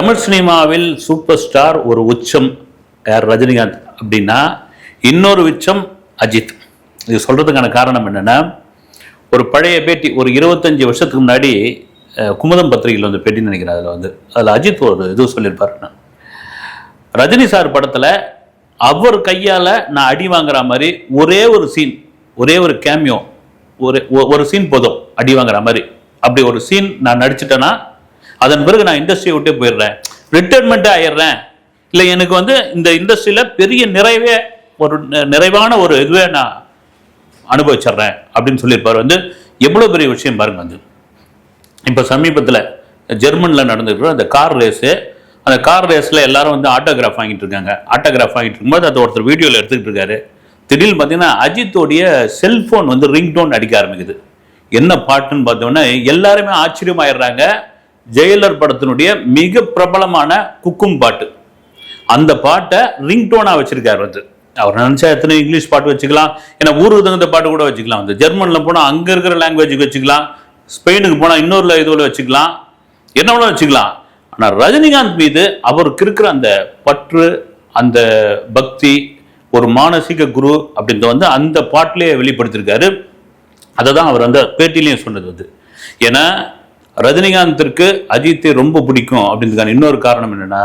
தமிழ் சினிமாவில் super star ஒரு உச்சம் யார் ரஜினிகாந்த் அப்படின்னா இன்னொரு உச்சம் அஜித். இது சொல்கிறதுக்கான காரணம் என்னென்னா ஒரு பழைய பேட்டி ஒரு இருபத்தஞ்சு வருஷத்துக்கு முன்னாடி குமுதம் பத்திரிகையில் வந்து பேட்டின்னு நினைக்கிறேன் அதில் வந்து. அதில் அஜித் ஒரு இது சொல்லியிருப்பாரு. ரஜினி சார் படத்தில் அவர் கையால் நான் அடி வாங்குற மாதிரி ஒரே ஒரு சீன் ஒரே ஒரு கேமியோ ஒரு ஒ- ஒரு சீன் போதும் அடி வாங்குற மாதிரி. அப்படி ஒரு சீன் நான் நடிச்சிட்டேன்னா அதன் பிறகு நான் இண்டஸ்ட்ரியை விட்டே போயிடுறேன். ரிட்டைர்மெண்ட் ஆயிடுறேன். இல்லை எனக்கு வந்து இந்த இண்டஸ்ட்ரியில் பெரிய நிறைவே ஒரு நிறைவான ஒரு இதுவே நான் அனுபவிச்சிடுறேன் அப்படின்னு சொல்லியிருப்பார். வந்து எவ்வளோ பெரிய விஷயம் பாருங்க வந்து. இப்போ சமீபத்தில் ஜெர்மனில் நடந்துட்டு அந்த கார் ரேஸு அந்த கார் ரேஸில் எல்லாரும் வந்து ஆட்டோகிராஃப் வாங்கிட்டு இருக்காங்க. ஆட்டோகிராஃப் வாங்கிட்டு இருக்கும்போது அது ஒருத்தர் வீடியோவில் எடுத்துக்கிட்டு இருக்காரு. திடீர்னு பார்த்தீங்கன்னா அஜித்தோடைய செல்ஃபோன் வந்து ரிங்டோன் அடிக்க ஆரம்பிக்குது. என்ன பாட்டுன்னு பார்த்தோம்னா எல்லாருமே ஆச்சரியமாயிடுறாங்க. ஜெயலர் படத்தினுடைய மிக பிரபலமான குக்கும் பாட்டு. அந்த பாட்டை ரிங்டோனாக வச்சிருக்காரு வந்து. அவர் நினைச்சா எத்தனை இங்கிலீஷ் பாட்டு வச்சுக்கலாம்? ஏன்னா ஊருக்கு தகுந்த பாட்டு கூட வச்சுக்கலாம் வந்து. ஜெர்மனில் போனால் அங்கே இருக்கிற லாங்குவேஜுக்கு வச்சுக்கலாம். ஸ்பெயினுக்கு போனால் இன்னொரு இதுவில் வச்சுக்கலாம். என்ன வேணாலும் வச்சுக்கலாம். ஆனால் ரஜினிகாந்த் மீது அவருக்கு இருக்கிற அந்த பற்று அந்த பக்தி ஒரு மானசீக குரு அப்படின்றத வந்து அந்த பாட்டிலே வெளிப்படுத்தியிருக்காரு அதை தான் அவர் அந்த பேட்டிலையும் சொன்னது வந்து. ஏன்னா ரஜினிகாந்திற்கு அஜித்தை ரொம்ப பிடிக்கும் அப்படின்றதுக்கான இன்னொரு காரணம் என்னன்னா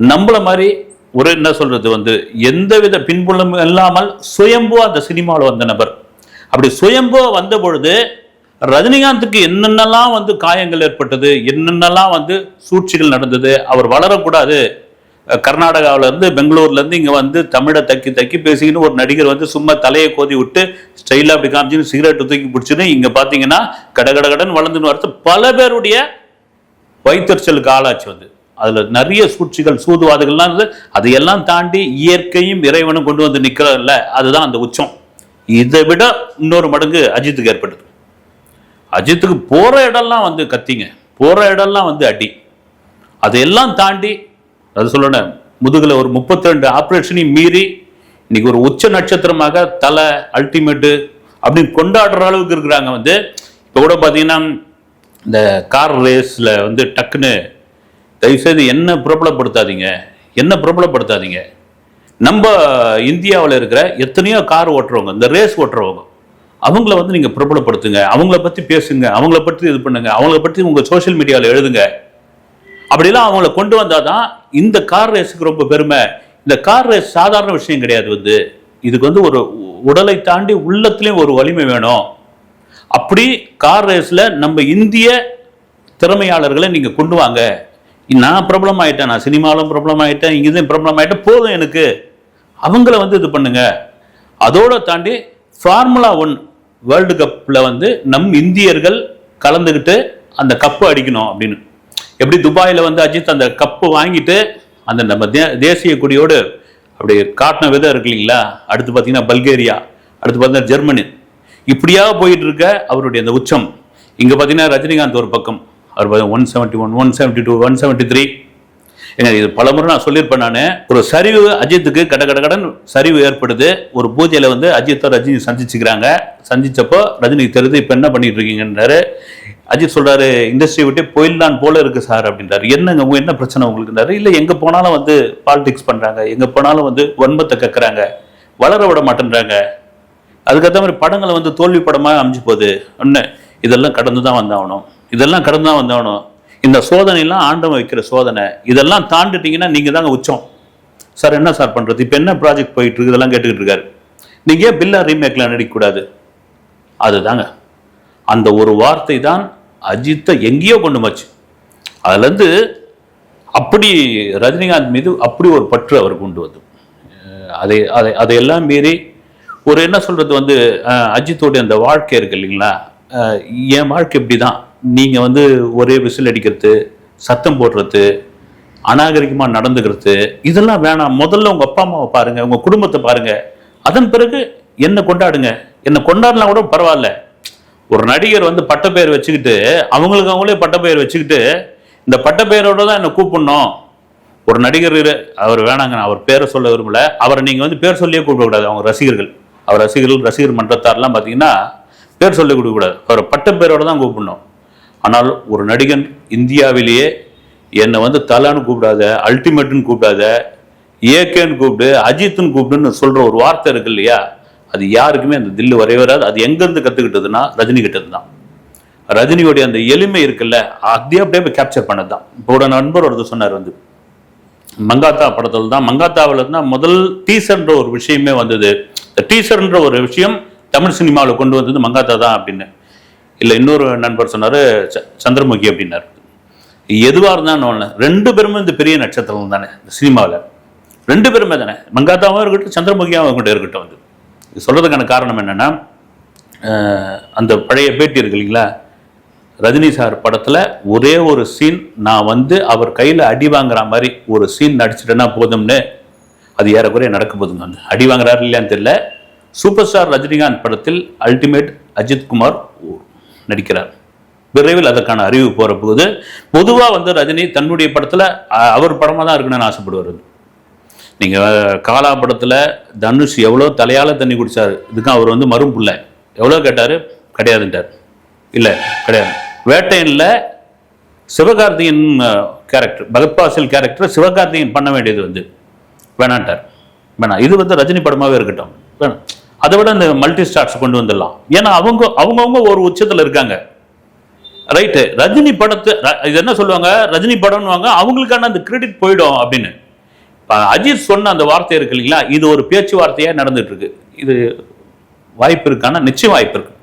நம்மள மாதிரி ஒரு என்ன சொல்றது வந்து எந்தவித பின்புலம் இல்லாமல் சுயம்புவா அந்த சினிமாவில் வந்த நபர். அப்படி சுயம்புவா வந்த பொழுது ரஜினிகாந்துக்கு என்னென்னலாம் வந்து காயங்கள் ஏற்பட்டது என்னென்னலாம் வந்து சூழ்ச்சிகள் நடந்தது அவர் வளரக்கூடாது கர்நாடகாவிலேருந்து பெங்களூர்லேருந்து இங்கே வந்து தமிழை தக்கி தக்கி பேசிக்கின்னு ஒரு நடிகர் வந்து சும்மா தலையை கோதி விட்டு ஸ்டைலாக அப்படி காமிச்சுன்னு சிகரெட் தூக்கி பிடிச்சின்னு இங்கே பார்த்தீங்கன்னா கடகடகடன் வளர்ந்துன்னு வரது. பல பேருடைய வைத்தறிச்சலுக்கு ஆளாச்சு வந்து அதில் நிறைய சூழ்ச்சிகள் சூதுவாதுகள்லாம் இருந்து அதையெல்லாம் தாண்டி இயற்கையும் இறைவனும் கொண்டு வந்து நிற்கிறதில்ல அதுதான் அந்த உச்சம். இதை விட இன்னொரு மடங்கு அஜித்துக்கு ஏற்பட்டது. அஜித்துக்கு போகிற இடம்லாம் வந்து கத்திங்க. போகிற இடம்லாம் வந்து அடி. அதையெல்லாம் தாண்டி அது சொல்லணும் முதுகில் ஒரு 32 ரெண்டு ஆப்ரேஷனையும் மீறி இன்னைக்கு ஒரு உச்ச நட்சத்திரமாக தலை அல்டிமேட்டு அப்படின்னு கொண்டாடுற அளவுக்கு இருக்கிறாங்க வந்து. இப்போ கூட பார்த்தீங்கன்னா இந்த கார் ரேஸில் வந்து டக்குன்னு தயவுசெய்து என்ன பிரபலப்படுத்தாதீங்க என்ன பிரபலப்படுத்தாதீங்க. நம்ம இந்தியாவில் இருக்கிற எத்தனையோ கார் ஓட்டுறவங்க இந்த ரேஸ் ஓட்டுறவங்க அவங்கள வந்து நீங்கள் பிரபலப்படுத்துங்க. அவங்கள பற்றி பேசுங்க அவங்கள பற்றி இது பண்ணுங்க அவங்கள பற்றி உங்கள் சோஷியல் மீடியாவில் எழுதுங்க. அப்படிலாம் அவங்கள கொண்டு வந்தால் தான் இந்த கார் ரேஸுக்கு ரொம்ப பெருமை. இந்த கார் ரேஸ் சாதாரண விஷயம் கிடையாது வந்து. இதுக்கு வந்து ஒரு உடலை தாண்டி உள்ளத்துலேயும் ஒரு வலிமை வேணும். அப்படி கார் ரேஸில் நம்ம இந்திய திறமையாளர்களை நீங்கள் கொண்டு வாங்க. நான் பிரபலம் ஆகிட்டேன் நான் சினிமாவிலும் பிரபலம் ஆயிட்டேன் இங்கேயும் பிரபலம் ஆகிட்டேன் போதும் எனக்கு. அவங்கள வந்து இது பண்ணுங்க. அதோட தாண்டி ஃபார்முலா ஒன் வேர்ல்டு கப்பில் வந்து நம் இந்தியர்கள் கலந்துக்கிட்டு அந்த கப்பு அடிக்கணும் அப்படின்னு. எப்படி துபாயில் வந்து அஜித் அந்த கப்பு வாங்கிட்டு அந்த நம்ம தே- தேசிய கொடியோடு அப்படி காட்டின விதம் இருக்கு இல்லைங்களா? அடுத்து பார்த்தீங்கன்னா பல்கேரியா அடுத்து பார்த்தீங்கன்னா ஜெர்மனி. இப்படியாக போயிட்டு இருக்க அவருடைய அந்த உச்சம். இங்கே பார்த்தீங்கன்னா ரஜினிகாந்த் ஒரு பக்கம். அவர் one seventy one one seventy two one seventy three ஏங்க இது பலமுறை நான் சொல்லியிருப்பேன் நான். ஒரு சரிவு அஜித்துக்கு கட கட கடன் சரிவு ஏற்படுது. ஒரு பூஜையில் வந்து அஜித்தை ரஜினி சந்திச்சுக்கிறாங்க. சந்திச்சப்போ ரஜினிக்கு தெரிஞ்சு இப்போ என்ன பண்ணிட்டு இருக்கீங்கன்றாரு. அஜித் சொல்றாரு இண்டஸ்ட்ரி விட்டு போயிடலான் போல இருக்கு சார் அப்படின்றாரு. என்னங்க உங்க என்ன பிரச்சனை உங்களுக்குன்றாரு. இல்லை எங்க போனாலும் வந்து பாலிடிக்ஸ் பண்றாங்க. எங்க போனாலும் வந்து வன்மத்தை கக்குறாங்க. வளர விட மாட்டேன்றாங்க. அதுக்கேற்ற மாதிரி படங்களை வந்து தோல்வி படமாக அமைஞ்சு போகுது. ஒன்று இதெல்லாம் கடந்து தான் வந்தாகணும். இதெல்லாம் கடந்து தான் வந்தாகணும். இந்த சோதனையெல்லாம் ஆண்டவன் வைக்கிற சோதனை. இதெல்லாம் தாண்டிட்டீங்கன்னா நீங்கள் தாங்க உச்சம். சார் என்ன சார் பண்ணுறது இப்போ என்ன ப்ராஜெக்ட் போயிட்டு இருக்கு? இதெல்லாம் கேட்டுக்கிட்டு இருக்காரு. நீங்கள் ஏன் பில்லா ரீமேக்கில் நடிக்கக்கூடாது? அதுதாங்க. அந்த ஒரு வார்த்தை தான் அஜித்தை எங்கேயோ கொண்டு போச்சு. அதுலேருந்து அப்படி ரஜினிகாந்த் மீது அப்படி ஒரு பற்று அவர் கொண்டு வந்து அதை அதை அதையெல்லாம் மீறி ஒரு என்ன சொல்கிறது வந்து அஜித்தோடைய அந்த வாழ்க்கை இருக்கு இல்லைங்களா? என் வாழ்க்கை இப்படி தான் நீங்கள் வந்து ஒரே விசில் அடிக்கிறது சத்தம் போடுறது அநாகரிகமாக நடந்துக்கிறது இதெல்லாம் வேணாம். முதல்ல உங்கள் அப்பா அம்மாவை பாருங்கள் உங்கள் குடும்பத்தை பாருங்க. அதன் பிறகு என்ன கொண்டாடுங்க. என்ன கொண்டாடலாம் கூட பரவாயில்ல. ஒரு நடிகர் வந்து பட்டப்பெயர் வச்சுக்கிட்டு அவங்களுக்கு அவங்களே பட்டப்பெயர் வச்சுக்கிட்டு இந்த பட்டப்பெயரோட தான் என்னை கூப்பிடணும். ஒரு நடிகர் இரு- அவர் வேணாங்க நான் அவர் பேரை சொல்ல விரும்பல. அவரை நீங்கள் வந்து பேர் சொல்லியே கூப்பிடக்கூடாது அவங்க ரசிகர்கள். அவர் ரசிகர்கள் ரசிகர் மன்றத்தார்லாம் பார்த்தீங்கன்னா பேர் சொல்லி கொடுக்கக்கூடாது அவரை பட்டப்பேரோடு தான் கூப்பிடணும். ஆனால் ஒரு நடிகன் இந்தியாவிலேயே என்னை வந்து தலான்னு கூப்பிடாத அல்டிமேட்டுன்னு கூப்பிடாத ஏகேன்னு கூப்பிடு அஜித்துன்னு கூப்பிடுன்னு சொல்கிற ஒரு வார்த்தை இருக்கு இல்லையா? அது யாருக்குமே அந்த தில்லு வரைய வராது. அது எங்கேருந்து கற்றுக்கிட்டதுன்னா ரஜினி கிட்டது தான் ரஜினியோடைய அந்த எளிமை இருக்குல்ல அதே அப்படியே கேப்சர் பண்ணது தான் இப்போ ஒரு நண்பர் ஒருத்தர் சொன்னார் வந்து மங்காத்தா படத்தில் தான் மங்காத்தாவில் தான் முதல் டீசர்ன்ற ஒரு விஷயமே வந்தது. இந்த டீசர்ன்ற ஒரு விஷயம் தமிழ் சினிமாவில் கொண்டு வந்தது மங்காத்தா தான் அப்படின்னு. இல்லை இன்னொரு நண்பர் சொன்னார் சந்திரமுகி அப்படின்னாரு. எதுவாக இருந்தாலும் ஒன்று ரெண்டு பேருமே இந்த பெரிய நட்சத்திரம் தானே இந்த சினிமாவில். ரெண்டு பேருமே தானே மங்காத்தாவும் இருக்கட்டும் சந்திரமுகியாவும் இருக்கட்டும் இருக்கட்டும் வந்து. சொல்கிறதுக்கான காரணம் என்னென்னா அந்த பழைய பேட்டி இருக்கு இல்லைங்களா? ரஜினி சார் படத்தில் ஒரே ஒரு சீன் நான் வந்து அவர் கையில் அடி வாங்குற மாதிரி ஒரு சீன் நடிச்சிட்டேன்னா போதும்னு அது ஏறக்குறைய நடக்க போதுங்க வந்து அடி வாங்குறாரு இல்லையான்னு தெரியல. சூப்பர் ஸ்டார் ரஜினிகாந்த் படத்தில் அல்டிமேட் அஜித் குமார் நடிக்கிறார். விரைவில் அதற்கான அறிவு போகிற போது பொதுவாக வந்து ரஜினி தன்னுடைய படத்தில் அவர் படமாக தான் இருக்கணும்னு ஆசைப்படுவார். நீங்கள் காலா படத்தில் தனுஷ் எவ்வளோ தலையால் தண்ணி குடிச்சார்? இதுக்கும் அவர் வந்து மரும் பிள்ளை. எவ்வளோ கேட்டார்? கிடையாதுன்ட்டார். இல்லை கிடையாது. வேட்டையனில் சிவகார்த்திகேயன் கேரக்டர் பகத்பாசில் கேரக்டர் சிவகார்த்திகேயன் பண்ண வேண்டியது வந்து. வேணான்ட்டார். வேணாம். இது வந்து ரஜினி படமாகவே இருக்கட்டும். வேணாம். அதை விட இந்த மல்டி ஸ்டார்ஸ் கொண்டு வந்துடலாம். ஏன்னா அவங்க அவங்கவுங்க ஒரு உச்சத்தில் இருக்காங்க. ரைட்டு ரஜினி படத்தை ர- இது என்ன சொல்லுவாங்க? ரஜினி படம்னுவாங்க அவங்களுக்கான அந்த கிரெடிட் போயிடும் அப்படின்னு. அஜித் சொன்ன அந்த வார்த்தை இருக்கு இல்லைங்களா? இது ஒரு பேச்சுவார்த்தையாக நடந்துட்டு இருக்கு இது வாய்ப்பு இருக்கான நிச்சயம் வாய்ப்பு இருக்கு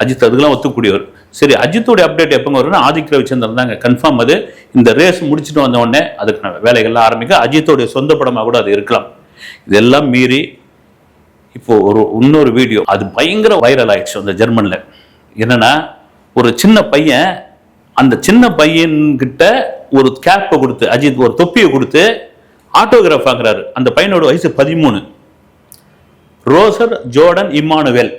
அஜித் அதுக்கெல்லாம் ஒத்துக்கூடியவர் சரி அஜித்துடைய அப்டேட் எப்போங்க வரும்னா ஆதிக்க ரவிச்சந்திரன் தாங்க. கன்ஃபார்ம் அது. இந்த ரேஸ் முடிச்சுட்டு வந்த உடனே அதுக்கான வேலைகள்லாம் ஆரம்பிக்க அஜித்தோடைய சொந்த படமாக கூட அது இருக்கலாம். இதெல்லாம் மீறி இப்போ ஒரு இன்னொரு வீடியோ அது பயங்கர வைரல் ஆயிடுச்சு அந்த ஜெர்மனில். என்னன்னா ஒரு சின்ன பையன் அந்த சின்ன பையன்கிட்ட ஒரு கேப்பை கொடுத்து அஜித் ஒரு தொப்பியை கொடுத்து ஆட்டோகிராஃப் வாங்குறாரு. அந்த பையனோட வயசு பதிமூணு. Roser Jordan Emmanuel.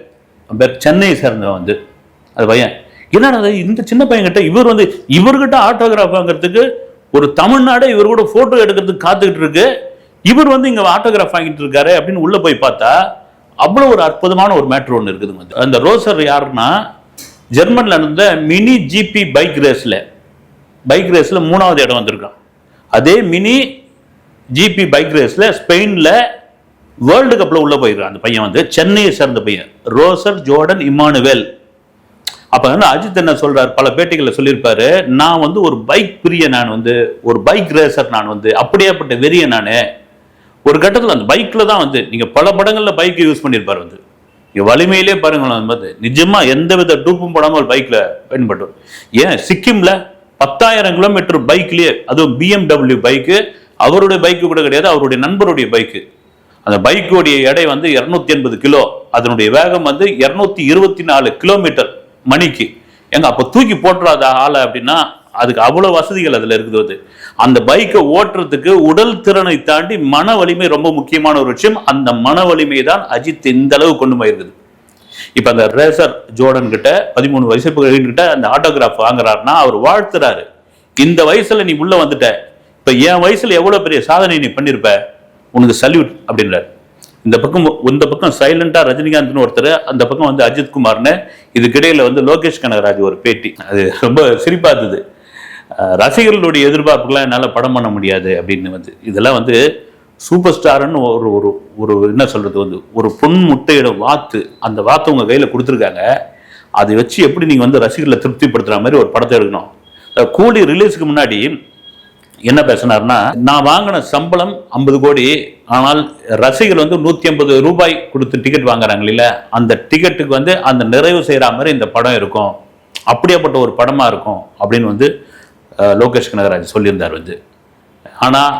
பேர் சென்னையை சேர்ந்தவன் வந்து. அது பையன். என்னடா இந்த சின்ன பையன்கிட்ட இவர் வந்து இவர்கிட்ட ஆட்டோகிராஃப் வாங்குறதுக்கு ஒரு தமிழ்நாடு இவர் கூட போட்டோ எடுக்கிறதுக்கு காத்துக்கிட்டு இருக்கு. இவர் வந்து இங்க ஆட்டோகிராஃப் வாங்கிட்டு இருக்காரு அப்படின்னு உள்ள போய் பார்த்தா அவ்வளவு ஒரு அற்புதமான ஒரு மேட்ரு ஒன்று இருக்குது வந்து. அந்த ரோசர் யாருன்னா ஜெர்மன்ல நடந்த மினி ஜிபி பைக் ரேஸ்ல பைக் ரேஸ்ல மூணாவது இடம் வந்திருக்கான். அதே மினி ஜிபி பைக் ரேஸ்ல ஸ்பெயின்ல வேர்ல்டு கப்ல உள்ள போயிருக்கான். அந்த பையன் வந்து சென்னையை சேர்ந்த பையன். ரோசர் ஜோர்டன் இமானுவேல் அப்ப வந்து அஜித் என்ன சொல்றாரு? பல பேட்டிகளில் சொல்லியிருப்பாரு. நான் வந்து ஒரு பைக் பிரிய நான் வந்து ஒரு பைக் ரேசர் நான் வந்து அப்படியேப்பட்ட வெறிய நான். ஒரு கட்டத்தில் அந்த பைக்ல தான் வந்து நீங்க பல படங்கள்ல பைக் யூஸ் பண்ணியிருப்பாரு வந்து. நீங்கள் வலிமையிலே பாருங்களேன் வந்து நிஜமா எந்த வித டூப்பும் போடாமல் பைக்ல பயன்படுவார் ஏன்? சிக்கிம்ல பத்தாயிரம் கிலோமீட்டர் பைக்லயே அதுவும் பிஎம்டபிள்யூ பைக்கு அவருடைய பைக்கு கூட கிடையாது அவருடைய நண்பருடைய பைக்கு அந்த பைக்குடைய எடை வந்து இருநூத்தி எண்பது கிலோ. அதனுடைய வேகம் வந்து இருநூத்தி இருபத்தி நாலு கிலோமீட்டர் மணிக்கு. எங்க அப்ப தூக்கி போட்டுறாத ஆளை அப்படின்னா அதுக்கு அவ்வளவு வசதிகள் அதுல இருக்குது அது அந்த பைக்கை ஓட்டுறதுக்கு உடல் திறனை தாண்டி மன வலிமை ரொம்ப முக்கியமான ஒரு விஷயம். அந்த மன வலிமை தான் அஜித் இந்த அளவு கொண்டு போயிருக்குது. இப்ப அந்த ரேசர் ஜோர்டன் கிட்ட பதிமூணு வயசு கிட்ட அந்த ஆட்டோகிராஃப் வாங்குறாருன்னா அவர் வாழ்த்துறாரு. இந்த வயசுல நீ உள்ள வந்துட்ட. இப்போ என் வயசில் எவ்வளோ பெரிய சாதனை நீ பண்ணியிருப்ப உனக்கு சல்யூட் அப்படின்றார். இந்த பக்கம் இந்த பக்கம் சைலண்டாக ரஜினிகாந்த்னு ஒருத்தர் அந்த பக்கம் வந்து அஜித் குமார்னு இதுக்கிடையில் வந்து லோகேஷ் கனகராஜ் ஒரு பேட்டி. அது ரொம்ப சிரிப்பாக இருந்தது. ரசிகர்களுடைய எதிர்பார்ப்புகளாம் என்னால் படம் பண்ண முடியாது அப்படின்னு வந்து. இதெல்லாம் வந்து சூப்பர் ஸ்டார்னு ஒரு ஒரு ஒரு என்ன சொல்கிறது வந்து ஒரு பொன் முட்டையோட வாத்து அந்த வாத்தை உங்கள் கையில் கொடுத்துருக்காங்க. அதை வச்சு எப்படி நீங்கள் வந்து ரசிகர்களை திருப்திப்படுத்துகிற மாதிரி ஒரு படத்தை எடுக்கணும். கூலி ரிலீஸுக்கு முன்னாடி என்ன பேசினார்னா நான் வாங்கின சம்பளம் ஐம்பது கோடி ஆனால் ரசிகர் வந்து நூற்றி ஐம்பது ரூபாய் கொடுத்து டிக்கெட் வாங்குறாங்க அந்த டிக்கெட்டுக்கு வந்து அந்த நிறைவு செய்கிற மாதிரி இந்த படம் இருக்கும். அப்படியாப்பட்ட ஒரு படமா இருக்கும் அப்படின்னு வந்து லோகேஷ் கனகராஜ் சொல்லியிருந்தார் வந்து. ஆனால்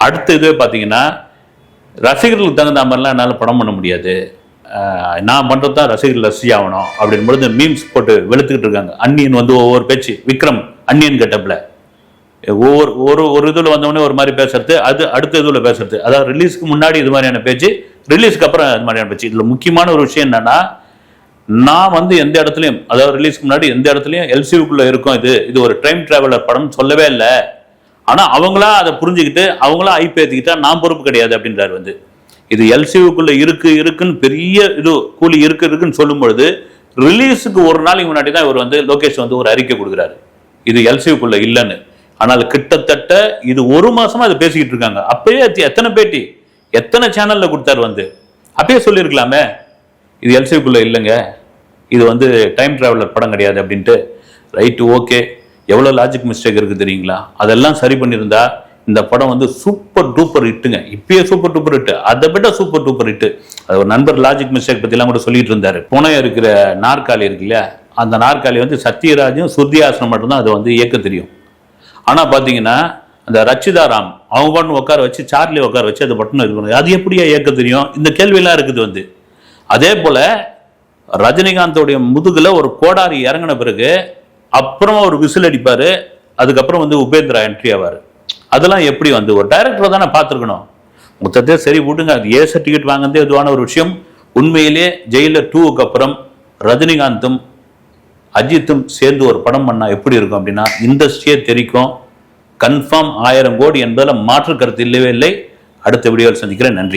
அடுத்த இதுவே பார்த்தீங்கன்னா ரசிகர்களுக்கு தகுந்த மாதிரிலாம் என்னால் படம் பண்ண முடியாது. நான் பண்ணுறது தான் ரசிகர்கள் ரசியாகணும் அப்படின்னு பொழுது மீம்ஸ் போட்டு வெளுத்துக்கிட்டு இருக்காங்க. அன்னியன் வந்து ஒவ்வொரு பேச்சு விக்ரம் அன்னியன் கெட்டப்பில். ஒவ்வொரு ஒரு ஒரு இதில் வந்தவொடனே ஒரு மாதிரி பேசுறது அது அடுத்த இதில் பேசுறது. அதாவது ரிலீஸ்க்கு முன்னாடி இது மாதிரியான பேச்சு ரிலீஸ்க்கு அப்புறம் இது மாதிரியான பேச்சு. இதில் முக்கியமான ஒரு விஷயம் என்னன்னா நான் வந்து எந்த இடத்துலையும் அதாவது ரிலீஸ்க்கு முன்னாடி எந்த இடத்துலையும் எல்சியூக்குள்ளே இருக்கும் இது. இது ஒரு டைம் டிராவலர் படம் சொல்லவே இல்லை. ஆனால் அவங்களா அதை புரிஞ்சுக்கிட்டு அவங்களா ஐப்பி ஏற்றிக்கிட்டா நான் பொறுப்பு கிடையாது அப்படின்றாரு வந்து. இது எல்சியூக்குள்ளே இருக்கு இருக்குன்னு பெரிய இது கூலி இருக்கு இருக்குன்னு சொல்லும் பொழுது ரிலீஸுக்கு ஒரு நாளைக்கு முன்னாடி தான் இவர் வந்து லோகேஷ் வந்து ஒரு அறிக்கை கொடுக்குறாரு. இது எல்சியூக்குள்ளே இல்லைன்னு. ஆனால் கிட்டத்தட்ட இது ஒரு மாசமா அதை பேசிக்கிட்டு இருக்காங்க. அப்பயே எத்தனை பேட்டி? எத்தனை சேனல்ல கொடுத்தாரு வந்து? அப்பயே சொல்லியிருக்கலாமே. இது எல்சிக்குள்ள இல்லைங்க. இது வந்து டைம் டிராவலர் படம் கிடையாது அப்படின்ட்டு. ரைட்டு ஓகே எவ்வளோ லாஜிக் மிஸ்டேக் இருக்குது தெரியுங்களா? அதெல்லாம் சரி பண்ணியிருந்தா இந்த படம் வந்து சூப்பர் டூப்பர் ஹிட்டுங்க இப்பயே சூப்பர் டூப்பர் ஹிட்டு அதை விட சூப்பர் டூப்பர் இட்டு அது ஒரு நண்பர் லாஜிக் மிஸ்டேக் பற்றிலாம் கூட சொல்லிட்டு இருந்தாரு. புனே இருக்கிற நாற்காலி இருக்கு இல்லையா? அந்த நாற்காலி வந்து சத்யராஜும் சுருதியாசனம் மட்டும்தான் அதை வந்து இயக்க தெரியும். ஆனால் பார்த்தீங்கன்னா அந்த ரச்சிதாராம் அவங்க பண்ணு உட்கார வச்சு சார்லி உட்கார வச்சு அது பட்டன் இருக்கணும் அது எப்படியா இயக்க தெரியும்? இந்த கேள்வியெல்லாம் இருக்குது வந்து. அதே போல் ரஜினிகாந்தோடைய முதுகில் ஒரு கோடாரி இறங்கின பிறகு அப்புறம் ஒரு விசில் அடிப்பார். அதுக்கப்புறம் வந்து உபேந்திரா என்ட்ரி ஆவார். அதெல்லாம் எப்படி வந்து? ஒரு டைரக்டரை தானே பார்த்துருக்கணும். மொத்தத்தையே சரி விட்டுங்க அது ஏ சர்டிஃபிகேட் வாங்குறதே இதுவான ஒரு விஷயம். உண்மையிலே ஜெயிலர் டூவுக்கு அப்புறம் ரஜினிகாந்தும் அஜித்தும் சேர்ந்து ஒரு படம் பண்ணா எப்படி இருக்கும் அப்படின்னா இண்டஸ்ட்ரியே தெரிக்கும். கன்ஃபார்ம் ஆயிரம் கோடி என்பதில் மாற்று கருத்து இல்லவே இல்லை. அடுத்த வீடியோவில் சந்திக்கிறேன். நன்றி.